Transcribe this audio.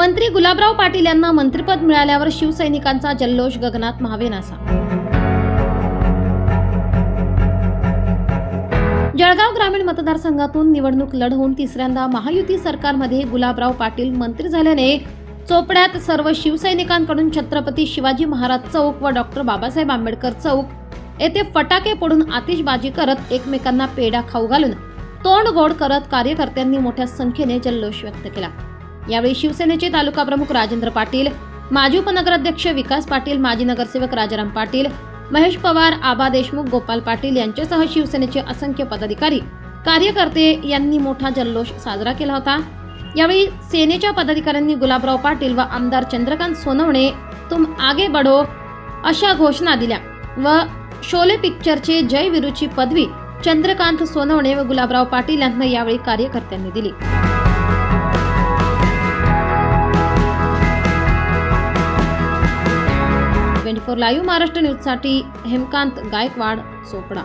मंत्री गुलाबराव पाटील यांना मंत्रिपद मिळाल्यावर शिवसैनिकांचा जल्लोष गगनात महावेनासा जळगाव ग्रामीण मतदारसंघातून निवडणूक लढवून तिसऱ्यांदा महायुती सरकारमध्ये गुलाबराव पाटील मंत्री झाल्याने चोपड्यात सर्व शिवसैनिकांकडून छत्रपती शिवाजी महाराज चौक व डॉक्टर बाबासाहेब आंबेडकर चौक येथे फटाके पडून आतिषबाजी करत एकमेकांना पेढा खाऊ घालून तोंड गोड करत कार्यकर्त्यांनी मोठ्या संख्येने जल्लोष व्यक्त केला. यावेळी शिवसेनेचे तालुका प्रमुख राजेंद्र पाटील माजी उपनगराध्यक्ष विकास पाटील माजी नगरसेवक राजाराम पाटील महेश पवार आबा देशमुख गोपाल पाटील यांच्यासह शिवसेनेचे असंख्य पदाधिकारी कार्यकर्ते यांनी मोठा जल्लोष साजरा केला होता. यावेळी सेनेच्या पदाधिकाऱ्यांनी गुलाबराव पाटील व आमदार चंद्रकांत सोनवणे तुम आगे बढो अशा घोषणा दिल्या व शोले पिक्चरचे जय विरूची पदवी चंद्रकांत सोनवणे व गुलाबराव पाटील यांना यावेळी कार्यकर्त्यांनी दिली. ट्वेंटी फोर लाईव्ह महाराष्ट्र न्यूजसाठी हेमकांत गायकवाड चोपडा